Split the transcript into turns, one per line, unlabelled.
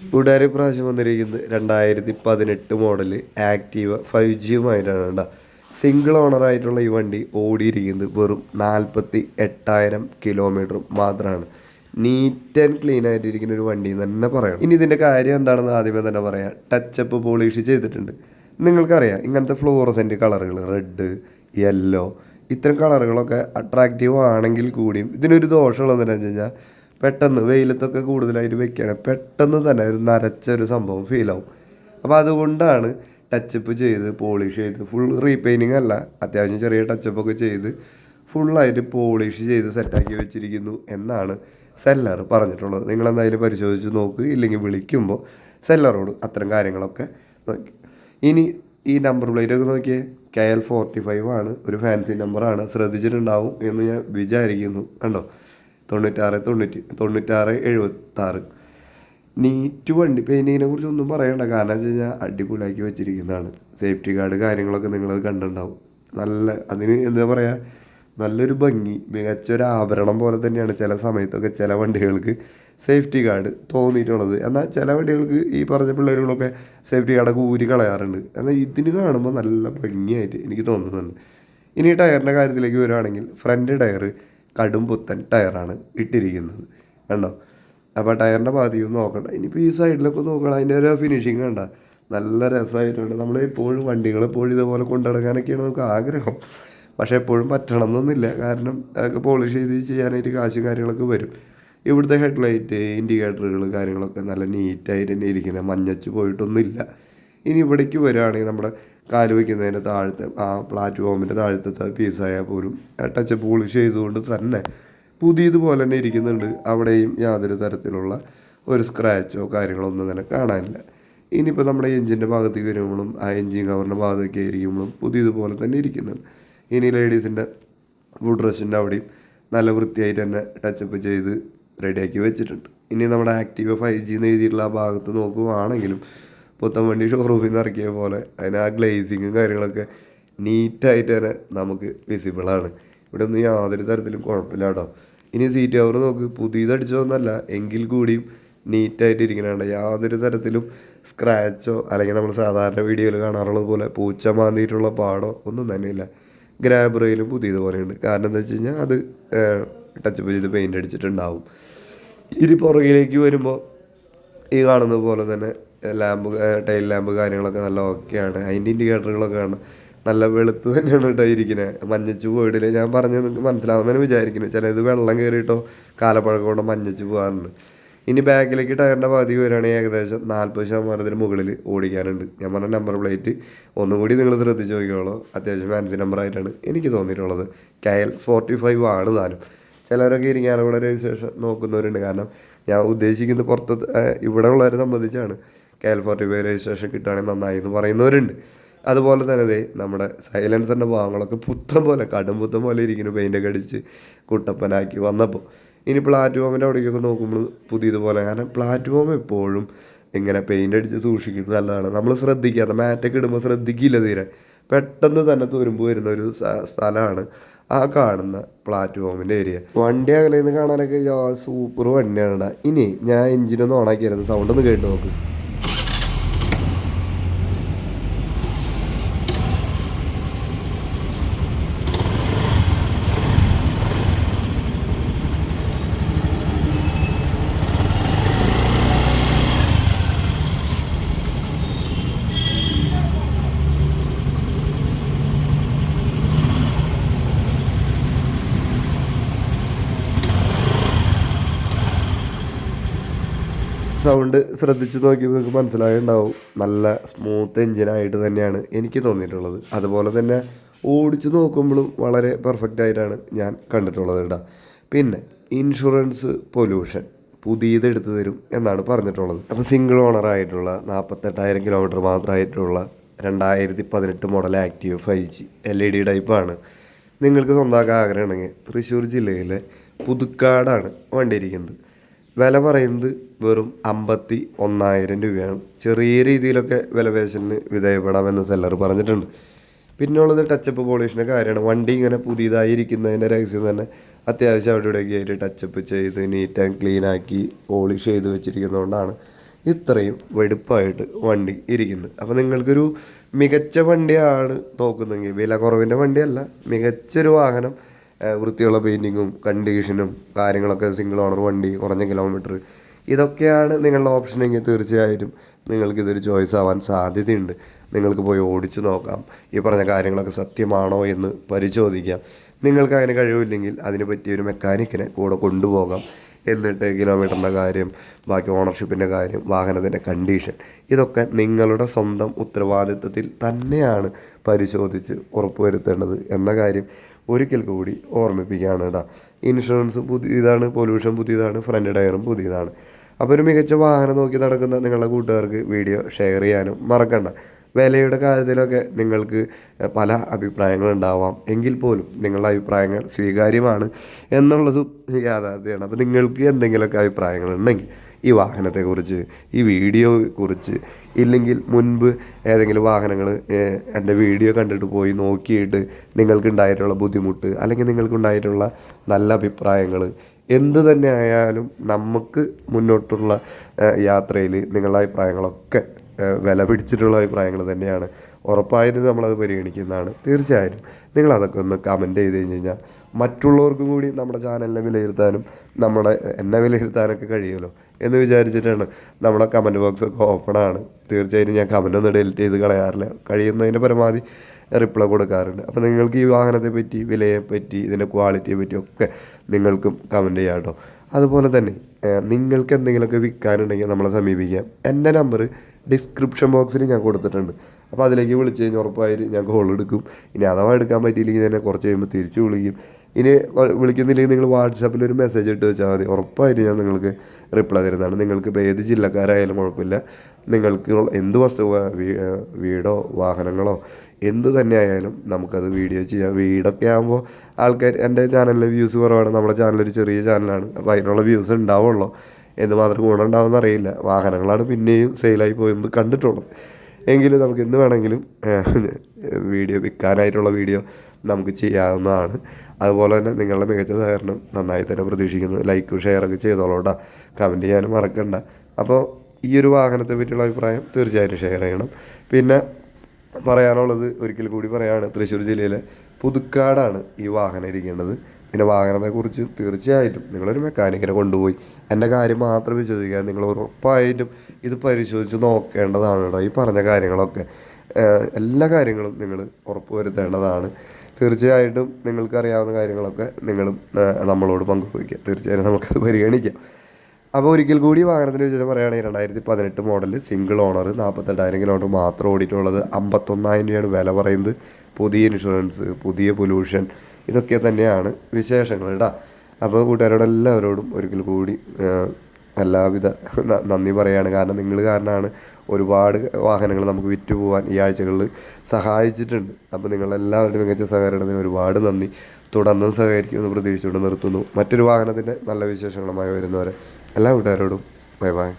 കൂട്ടുകാരെ പ്രാവശ്യം വന്നിരിക്കുന്നത് രണ്ടായിരത്തി പതിനെട്ട് മോഡൽ ആക്റ്റീവ ഫൈവ് ജിയുമായിട്ടാണ് കേട്ടോ. സിംഗിൾ ഓണറായിട്ടുള്ള ഈ വണ്ടി ഓടിയിരിക്കുന്നത് വെറും നാൽപ്പത്തി എട്ടായിരം കിലോമീറ്റർ മാത്രമാണ്. നീറ്റ് ആൻഡ് ക്ലീൻ ആയിട്ടിരിക്കുന്ന ഒരു വണ്ടി എന്ന് തന്നെ പറയണം ഇനി ഇതിന്റെ കാര്യം എന്താണെന്ന് ആദ്യമേ തന്നെ പറയാം. ടച്ചപ്പ് പോളിഷ് ചെയ്തിട്ടുണ്ട്. നിങ്ങൾക്കറിയാം ഇങ്ങനത്തെ ഫ്ലോറസെന്റ് കളറുകൾ റെഡ് യെല്ലോ ഇത്തരം കളറുകളൊക്കെ അട്രാക്റ്റീവ് ആണെങ്കിൽ കൂടിയും ഇതിനൊരു ദോഷമുള്ളതെന്ന് വെച്ച് കഴിഞ്ഞാൽ പെട്ടെന്ന് വെയിലത്തൊക്കെ കൂടുതലായിട്ട് വെക്കുകയാണ് പെട്ടെന്ന് തന്നെ ഒരു നരച്ച ഒരു സംഭവം ഫീലാവും. അപ്പോൾ അതുകൊണ്ടാണ് ടച്ചപ്പ് ചെയ്ത് പോളിഷ് ചെയ്ത് ഫുൾ റീപെയിന്റിങ് അല്ല അത്യാവശ്യം ചെറിയ ടച്ചപ്പൊക്കെ ചെയ്ത് ഫുള്ളായിട്ട് പോളിഷ് ചെയ്ത് സെറ്റാക്കി വെച്ചിരിക്കുന്നു എന്നാണ് സെല്ലർ പറഞ്ഞിട്ടുള്ളത്. നിങ്ങൾ എന്തായാലും പരിശോധിച്ച് നോക്ക് ഇല്ലെങ്കിൽ വിളിക്കുമ്പോൾ സെല്ലറോട് അത്തരം കാര്യങ്ങളൊക്കെ നോക്കി. ഇനി ഈ നമ്പർ പ്ലേറ്റ് ഒക്കെ നോക്കിയേ കെ എൽ ഫോർട്ടി ഫൈവ് ആണ് ഒരു ഫാൻസി നമ്പറാണ് ശ്രദ്ധിച്ചിട്ടുണ്ടാവും എന്ന് ഞാൻ വിചാരിക്കുന്നു. കണ്ടോ? തൊണ്ണൂറ്റാറ് തൊണ്ണൂറ്റി തൊണ്ണൂറ്റാറ് എഴുപത്താറ്. നീറ്റ് വണ്ടി പെയിന്റിങ്ങിനെ കുറിച്ച് ഒന്നും പറയണ്ട. കാരണം വെച്ച് കഴിഞ്ഞാൽ അടിപൊളിയാക്കി വെച്ചിരിക്കുന്നതാണ്. സേഫ്റ്റി ഗാർഡ് കാര്യങ്ങളൊക്കെ നിങ്ങളത് കണ്ടിട്ടുണ്ടാവും. നല്ല അതിന് എന്താ പറയുക നല്ലൊരു ഭംഗി മികച്ചൊരു ആഭരണം പോലെ തന്നെയാണ് ചില സമയത്തൊക്കെ ചില വണ്ടികൾക്ക് സേഫ്റ്റി ഗാർഡ് തോന്നിയിട്ടുള്ളത്. എന്നാൽ ചില വണ്ടികൾക്ക് ഈ പറഞ്ഞ പിള്ളേരുകളൊക്കെ സേഫ്റ്റി ഗാർഡൊക്കെ ഊരി കളയാറുണ്ട്. എന്നാൽ ഇതിന് കാണുമ്പോൾ നല്ല ഭംഗിയായിട്ട് എനിക്ക് തോന്നുന്നുണ്ട്. ഇനി ടയറിന്റെ കാര്യത്തിലേക്ക് വരുവാണെങ്കിൽ ഫ്രണ്ട് ടയർ കടും പുത്തൻ ടയറാണ് ഇട്ടിരിക്കുന്നത് കണ്ടോ? അപ്പോൾ ടയറിന്റെ ഭാഗത്തേക്ക് നോക്കണ്ട. ഇനിയിപ്പോൾ ഈ സൈഡിലൊക്കെ നോക്കണം അതിന്റെ ഒരു ഫിനിഷിങ് കണ്ട. നല്ല രസമായിട്ടുണ്ട്. നമ്മൾ എപ്പോഴും വണ്ടികൾ എപ്പോഴും ഇതുപോലെ കൊണ്ടുനടക്കാനൊക്കെയാണ് നമുക്ക് ആഗ്രഹം. പക്ഷേ എപ്പോഴും പറ്റണം എന്നൊന്നുമില്ല കാരണം അതൊക്കെ പോളിഷ് ചെയ്ത് ചെയ്യാനായിട്ട് കാശും കാര്യങ്ങളൊക്കെ വരും. ഇവിടുത്തെ ഹെഡ്ലൈറ്റ് ഇൻഡിക്കേറ്ററുകൾ കാര്യങ്ങളൊക്കെ നല്ല നീറ്റായിട്ട് തന്നെ ഇരിക്കുന്നത് മഞ്ഞച്ച് പോയിട്ടൊന്നുമില്ല. ഇനി ഇവിടേക്ക് വരികയാണെങ്കിൽ നമ്മുടെ കാൽ വയ്ക്കുന്നതിന്റെ താഴത്തെ ആ പ്ലാറ്റ്ഫോമിന്റെ താഴത്തെ പീസായാൽ പോലും. ടച്ച് പോളിഷ് ചെയ്തുകൊണ്ട് തന്നെ പുതിയതുപോലെ തന്നെ ഇരിക്കുന്നുണ്ട്. അവിടെയും യാതൊരു തരത്തിലുള്ള ഒരു സ്ക്രാച്ചോ കാര്യങ്ങളോ ഒന്നും തന്നെ കാണാനില്ല. ഇനിയിപ്പോൾ നമ്മുടെ എഞ്ചിന്റെ ഭാഗത്തേക്ക് വരുമ്പോഴും ആ എഞ്ചിൻ കവറിന്റെ ഭാഗത്തേക്ക് ഇരിക്കുമ്പോഴും പുതിയതുപോലെ തന്നെ ഇരിക്കുന്നുണ്ട്. ഇനി ലേഡീസിന്റെ ഫുഡ് റെസ്റ്റിന്റെ അവിടെയും നല്ല വൃത്തിയായിട്ട് തന്നെ ടച്ചപ്പ് ചെയ്ത് റെഡിയാക്കി വെച്ചിട്ടുണ്ട്. ഇനി നമ്മുടെ ആക്റ്റീവ് ഫൈവ് ജി എന്ന് എഴുതിയിട്ടുള്ള ആ ഭാഗത്ത് നോക്കുവാണെങ്കിലും പുത്തൻ വണ്ടി ഷോറൂമിൽ നിന്ന് ഇറക്കിയ പോലെ അതിന് ആ ഗ്ലേസിങ്ങും കാര്യങ്ങളൊക്കെ നീറ്റായിട്ട് തന്നെ നമുക്ക് വിസിബിളാണ് ഇവിടെ ഒന്നും യാതൊരു തരത്തിലും കുഴപ്പമില്ല കേട്ടോ. ഇനി സീറ്റ് കവർ നോക്ക്. പുതിയതടിച്ചതൊന്നല്ല എങ്കിൽ കൂടിയും നീറ്റായിട്ട് ഇരിക്കണുണ്ട്. യാതൊരു തരത്തിലും സ്ക്രാച്ചോ അല്ലെങ്കിൽ നമ്മൾ സാധാരണ വീഡിയോയിൽ കാണാറുള്ളത് പോലെ പൂച്ച മാന്തിയിട്ടുള്ള പാടോ ഒന്നും തന്നെയില്ല ഗ്രാബ് റെയിലും പുതിയതുപോലെയുണ്ട്. കാരണം എന്താ വെച്ച് കഴിഞ്ഞാൽ അത് ടച്ചപ്പ് ചെയ്ത് പെയിന്റ് അടിച്ചിട്ടുണ്ടാവും. ഇനി പുറകിലേക്ക് വരുമ്പോൾ ഈ കാണുന്ന പോലെ തന്നെ ലാമ്പ് ടൈൽ ലാമ്പ് കാര്യങ്ങളൊക്കെ നല്ല ഓക്കെയാണ് അതിന്റെ ഇൻഡിക്കേറ്ററുകളൊക്കെ കാണാം. നല്ല വെളുത്ത് തന്നെയാണ് കേട്ടോ ഇരിക്കുന്നത് മഞ്ഞച്ചു പോയിട്ടില്ല? ഞാൻ പറഞ്ഞത് നിങ്ങൾക്ക് മനസ്സിലാവുന്നതിന് വിചാരിക്കുന്നത് ചിലത് വെള്ളം കയറിയിട്ടോ കാലപ്പഴക്കം കൊണ്ട് മഞ്ഞച്ചു പോകാറുണ്ട്. ഇനി ബാക്കിലേക്ക് ടയറിന്റെ പകുതി വരികയാണെങ്കിൽ ഏകദേശം നാൽപ്പത് ശതമാനത്തിന് മുകളിൽ ഓടിക്കാനുണ്ട്. ഞാൻ പറഞ്ഞ നമ്പർ പ്ലേറ്റ് ഒന്നും കൂടി നിങ്ങൾ ശ്രദ്ധിച്ച് നോക്കിയോളൂ അത്യാവശ്യം ഫാൻസി നമ്പറായിട്ടാണ് എനിക്ക് തോന്നിയിട്ടുള്ളത്. കെ എൽ ഫോർട്ടി ഫൈവ് ആണ് താനും. ചിലരൊക്കെ ഇരിക്കാനുള്ള രജിസ്ട്രേഷൻ നോക്കുന്നവരുണ്ട്. കാരണം ഞാൻ ഉദ്ദേശിക്കുന്നത് പുറത്ത് ഇവിടെ ഉള്ളവരെ സംബന്ധിച്ചാണ്. K L forty five registration കിട്ടുകയാണെങ്കിൽ നന്നായി എന്ന് പറയുന്നവരുണ്ട്. അതുപോലെ തന്നെ ദേ നമ്മുടെ സൈലൻസറിന്റെ ഭാഗങ്ങളൊക്കെ പുത്തം പോലെ കടും പുത്തം പോലെ ഇരിക്കുന്നു പെയിന്റൊക്കെ അടിച്ച് കുട്ടപ്പനാക്കി വന്നപ്പോൾ. ഇനി പ്ലാറ്റ്ഫോമിന്റെ അവിടേക്കൊക്കെ നോക്കുമ്പോൾ പുതിയതുപോലെ കാരണം പ്ലാറ്റ്ഫോം എപ്പോഴും ഇങ്ങനെ പെയിന്റ് അടിച്ച് സൂക്ഷിക്കുന്നത് നല്ലതാണ്. നമ്മൾ ശ്രദ്ധിക്കാത്ത മാറ്റൊക്കെ ഇടുമ്പോൾ ശ്രദ്ധിക്കില്ല തീരെ. പെട്ടെന്ന് തന്നെ തുരുമ്പ് വരുന്ന ഒരു സ്ഥലമാണ് ആ കാണുന്ന പ്ലാറ്റ്ഫോമിന്റെ ഏരിയ വണ്ടി അകലെ നിന്ന് കാണാനൊക്കെ സൂപ്പർ വണ്ടിയാണ് ഇനി ഞാൻ എഞ്ചിനൊന്നും ഓണാക്കിയായിരുന്നു. സൗണ്ട് ഒന്ന് കേട്ട് നോക്ക്. സൗണ്ട് ശ്രദ്ധിച്ച് നോക്കിയപ്പോൾ നിങ്ങൾക്ക് മനസ്സിലായിട്ടുണ്ടാവും. നല്ല സ്മൂത്ത് എഞ്ചിനായിട്ട് തന്നെയാണ് എനിക്ക് തോന്നിയിട്ടുള്ളത്. അതുപോലെ തന്നെ ഓടിച്ച് നോക്കുമ്പോഴും വളരെ പെർഫെക്റ്റ് ആയിട്ടാണ് ഞാൻ കണ്ടിട്ടുള്ളത് കേട്ടോ പിന്നെ ഇൻഷുറൻസ് പൊല്യൂഷൻ പുതിയത് എടുത്തു തരും എന്നാണ് പറഞ്ഞിട്ടുള്ളത്. അപ്പോൾ സിംഗിൾ ഓണർ ആയിട്ടുള്ള നാൽപ്പത്തെട്ടായിരം കിലോമീറ്റർ മാത്രമായിട്ടുള്ള രണ്ടായിരത്തി പതിനെട്ട് model active five G L E D ടൈപ്പാണ് നിങ്ങൾക്ക് സ്വന്തമാക്കാൻ ആഗ്രഹമുണ്ടെങ്കിൽ തൃശ്ശൂർ ജില്ലയിലെ പുതുക്കാടാണ് വണ്ടി ഇരിക്കുന്നത് വില പറയുന്നത് വെറും അമ്പത്തി ഒന്നായിരം രൂപയാണ്. ചെറിയ രീതിയിലൊക്കെ വിലപേശലിന് വിധേയപ്പെടാമെന്ന് സെല്ലർ പറഞ്ഞിട്ടുണ്ട്. പിന്നെയുള്ളത് ടച്ചപ്പ് പോളിഷിന്റെ കാര്യമാണ്. വണ്ടി ഇങ്ങനെ പുതിയതായി ഇരിക്കുന്നതിന്റെ രഹസ്യം തന്നെ അത്യാവശ്യം അവിടെ ഇവിടെയൊക്കെ ആയിട്ട് ടച്ചപ്പ് ചെയ്ത് നീറ്റ് ആൻഡ് ക്ലീൻ ആക്കി പോളിഷ് ചെയ്ത് വെച്ചിരിക്കുന്നതുകൊണ്ടാണ് ഇത്രയും വെടുപ്പായിട്ട് വണ്ടി ഇരിക്കുന്നത്. അപ്പോൾ നിങ്ങൾക്കൊരു മികച്ച വണ്ടിയാണ് നോക്കുന്നതെങ്കിൽ വില കുറവിന്റെ വണ്ടിയല്ല മികച്ചൊരു വാഹനം വൃത്തിയുള്ള പെയിന്റിങ്ങും കണ്ടീഷനും കാര്യങ്ങളൊക്കെ സിംഗിൾ ഓണർ വണ്ടി കുറഞ്ഞ കിലോമീറ്റർ ഇതൊക്കെയാണ് നിങ്ങളുടെ ഓപ്ഷനെങ്കിൽ തീർച്ചയായിട്ടും നിങ്ങൾക്കിതൊരു ചോയ്സ് ആവാൻ സാധ്യതയുണ്ട്. നിങ്ങൾക്ക് പോയി ഓടിച്ചു നോക്കാം. ഈ പറഞ്ഞ കാര്യങ്ങളൊക്കെ സത്യമാണോ എന്ന് പരിശോധിക്കാം. നിങ്ങൾക്ക് അങ്ങനെ കഴിവില്ലെങ്കിൽ അതിന് പറ്റിയ ഒരു മെക്കാനിക്കിനെ കൂടെ കൊണ്ടുപോകാം. എന്നിട്ട് കിലോമീറ്ററിന്റെ കാര്യം ബാക്കി ഓണർഷിപ്പിന്റെ കാര്യം വാഹനത്തിന്റെ കണ്ടീഷൻ ഇതൊക്കെ നിങ്ങളുടെ സ്വന്തം ഉത്തരവാദിത്വത്തിൽ തന്നെയാണ് പരിശോധിച്ച് ഉറപ്പുവരുത്തേണ്ടത് എന്ന കാര്യം ഒരിക്കൽ കൂടി ഓർമ്മിപ്പിക്കുകയാണ് കേട്ടോ. ഇൻഷുറൻസ് പുതിയതാണ് പൊല്യൂഷൻ പുതിയതാണ് ഫ്രണ്ട് ടയറും പുതിയതാണ്. അപ്പോൾ ഒരു മികച്ച വാഹനം നോക്കി നടക്കുന്ന നിങ്ങളുടെ കൂട്ടുകാർക്ക് വീഡിയോ ഷെയർ ചെയ്യാനും മറക്കണ്ട. വിലയുടെ കാര്യത്തിലൊക്കെ നിങ്ങൾക്ക് പല അഭിപ്രായങ്ങളുണ്ടാവാം. എങ്കിൽ പോലും നിങ്ങളുടെ അഭിപ്രായങ്ങൾ സ്വീകാര്യമാണ് എന്നുള്ളതും യാഥാർത്ഥ്യമാണ്. അപ്പോൾ നിങ്ങൾക്ക് എന്തെങ്കിലുമൊക്കെ അഭിപ്രായങ്ങളുണ്ടെങ്കിൽ ഈ വാഹനത്തെക്കുറിച്ച് ഈ വീഡിയോയെക്കുറിച്ച് ഇല്ലെങ്കിൽ മുൻപ് ഏതെങ്കിലും വാഹനങ്ങൾ എന്റെ വീഡിയോ കണ്ടിട്ട് പോയി നോക്കിയിട്ട് നിങ്ങൾക്കുണ്ടായിട്ടുള്ള ബുദ്ധിമുട്ട് അല്ലെങ്കിൽ നിങ്ങൾക്കുണ്ടായിട്ടുള്ള നല്ല അഭിപ്രായങ്ങൾ എന്ത് തന്നെ ആയാലും നമുക്ക് മുന്നോട്ടുള്ള യാത്രയിൽ നിങ്ങളുടെ അഭിപ്രായങ്ങളൊക്കെ വില പിടിച്ചിട്ടുള്ള അഭിപ്രായങ്ങൾ തന്നെയാണ്. ഉറപ്പായിട്ടും നമ്മളത് പരിഗണിക്കുന്നതാണ്. തീർച്ചയായും. നിങ്ങളതൊക്കെ ഒന്ന് കമന്റ് ചെയ്ത് കഴിഞ്ഞ് കഴിഞ്ഞാൽ മറ്റുള്ളവർക്കും കൂടി നമ്മുടെ ചാനലിനെ വിലയിരുത്താനും നമ്മുടെ എന്നെ വിലയിരുത്താനൊക്കെ കഴിയുമല്ലോ എന്ന് വിചാരിച്ചിട്ടാണ് നമ്മുടെ കമന്റ് ബോക്സ് ഒക്കെ ഓപ്പണാണ് തീർച്ചയായിട്ടും ഞാൻ കമന്റ് ഒന്നും ഡിലീറ്റ് ചെയ്ത് കളയാറില്ല. കഴിയുന്നതിന്റെ പരമാവധി റിപ്ലൈ കൊടുക്കാറുണ്ട്. അപ്പോൾ നിങ്ങൾക്ക് ഈ വാഹനത്തെ പറ്റി വിലയെ പറ്റി ഇതിന്റെ ക്വാളിറ്റിയെ പറ്റി ഒക്കെ നിങ്ങൾക്കും കമന്റ് ചെയ്യാം കേട്ടോ. അതുപോലെ തന്നെ നിങ്ങൾക്ക് എന്തെങ്കിലുമൊക്കെ വിൽക്കാനുണ്ടെങ്കിൽ നമ്മളെ സമീപിക്കാം. എന്റെ നമ്പർ ഡിസ്ക്രിപ്ഷൻ ബോക്സിൽ ഞാൻ കൊടുത്തിട്ടുണ്ട്. അപ്പോൾ അതിലേക്ക് വിളിച്ച് കഴിഞ്ഞാൽ ഉറപ്പായിട്ട് ഞാൻ കോൾ എടുക്കും. ഇനി അഥവാ എടുക്കാൻ പറ്റിയില്ലെങ്കിൽ തന്നെ കുറച്ച് കഴിയുമ്പോൾ തിരിച്ച് വിളിക്കും. ഇനി വിളിക്കുന്നില്ലെങ്കിൽ നിങ്ങൾ വാട്സാപ്പിൽ ഒരു മെസ്സേജ് ഇട്ട് വെച്ചാൽ മതി. ഉറപ്പായിട്ട് ഞാൻ നിങ്ങൾക്ക് റിപ്ലൈ തരുന്നതാണ്. നിങ്ങൾക്ക് ഇപ്പോൾ ഏത് ജില്ലക്കാരായാലും കുഴപ്പമില്ല. നിങ്ങൾക്ക് എന്ത് വസ്തുവോ വീടോ വാഹനങ്ങളോ എന്ത് തന്നെ ആയാലും നമുക്കത് വീഡിയോ ചെയ്യാം. വീടൊക്കെ ആകുമ്പോൾ ആൾക്കാർ എന്റെ ചാനലിലെ വ്യൂസ് കുറവാണ്. നമ്മുടെ ചാനൽ ഒരു ചെറിയ ചാനലാണ് അപ്പോൾ അതിനുള്ള വ്യൂസ് ഉണ്ടാവുള്ളൂ. എന്ന് മാത്രം ഗുണം ഉണ്ടാവുമെന്ന് അറിയില്ല. വാഹനങ്ങളാണ് പിന്നെയും സെയിലായി പോയെന്ന് കണ്ടിട്ടുള്ളത്. എങ്കിലും നമുക്ക് എന്ത് വേണമെങ്കിലും വീഡിയോ വിൽക്കാനായിട്ടുള്ള വീഡിയോ നമുക്ക് ചെയ്യാവുന്നതാണ്. അതുപോലെ തന്നെ നിങ്ങളുടെ മികച്ച സഹകരണം നന്നായി തന്നെ പ്രതീക്ഷിക്കുന്നു. ലൈക്കും ഷെയറൊക്കെ ചെയ്തോളൂട്ടാ കമന്റ് ചെയ്യാനും മറക്കണ്ട. അപ്പോൾ ഈ ഒരു വാഹനത്തെ പറ്റിയുള്ള അഭിപ്രായം തീർച്ചയായിട്ടും ഷെയർ ചെയ്യണം. പിന്നെ പറയാനുള്ളത് ഒരിക്കൽ കൂടി പറയുകയാണ് തൃശ്ശൂർ ജില്ലയിലെ പുതുക്കാടാണ് ഈ വാഹനം ഇരിക്കേണ്ടത്. പിന്നെ വാഹനത്തെക്കുറിച്ച് തീർച്ചയായിട്ടും നിങ്ങളൊരു മെക്കാനിക്കിനെ കൊണ്ടുപോയി. എന്റെ കാര്യം മാത്രം വിശ്വസിക്കാൻ നിങ്ങൾ ഉറപ്പായിട്ടും ഇത് പരിശോധിച്ച് നോക്കേണ്ടതാണ് കേട്ടോ ഈ പറഞ്ഞ കാര്യങ്ങളൊക്കെ. എല്ലാ കാര്യങ്ങളും നിങ്ങൾ ഉറപ്പ് വരുത്തേണ്ടതാണ് തീർച്ചയായിട്ടും നിങ്ങൾക്കറിയാവുന്ന കാര്യങ്ങളൊക്കെ നിങ്ങളും നമ്മളോട് പങ്കുവയ്ക്കുക. തീർച്ചയായും നമുക്കത് പരിഗണിക്കാം. അപ്പോൾ ഒരിക്കൽ കൂടി വാഹനത്തിന്റെ വിശേഷം പറയുകയാണെങ്കിൽ രണ്ടായിരത്തി പതിനെട്ട് മോഡൽ സിംഗിൾ ഓണർ നാൽപ്പത്തെട്ടായിരം കിലോമീറ്റർ മാത്രം ഓടിയിട്ടുള്ളത് അമ്പത്തൊന്നായിരം രൂപയാണ് വില പറയുന്നത്. പുതിയ ഇൻഷുറൻസ് പുതിയ പൊല്യൂഷൻ ഇതൊക്കെ തന്നെയാണ് വിശേഷങ്ങൾ കേട്ടോ അപ്പോൾ കൂട്ടുകാരോട് എല്ലാവരോടും ഒരിക്കൽ കൂടി എല്ലാവിധ നന്ദി പറയുകയാണ് കാരണം നിങ്ങൾ കാരണമാണ് ഒരുപാട് വാഹനങ്ങൾ നമുക്ക് വിറ്റ് പോകാൻ ഈ ആഴ്ചകളിൽ സഹായിച്ചിട്ടുണ്ട്. അപ്പോൾ നിങ്ങളെല്ലാവരുടെയും മികച്ച സഹകരണത്തിന് ഒരുപാട് നന്ദി. തുടർന്നും സഹകരിക്കുമെന്ന് പ്രതീക്ഷിച്ചുകൊണ്ട് നിർത്തുന്നു. മറ്റൊരു വാഹനത്തിന്റെ നല്ല വിശേഷങ്ങളുമായി വരുന്നവരെ എല്ലാ കൂട്ടുകാരോടും ബൈ ബൈ.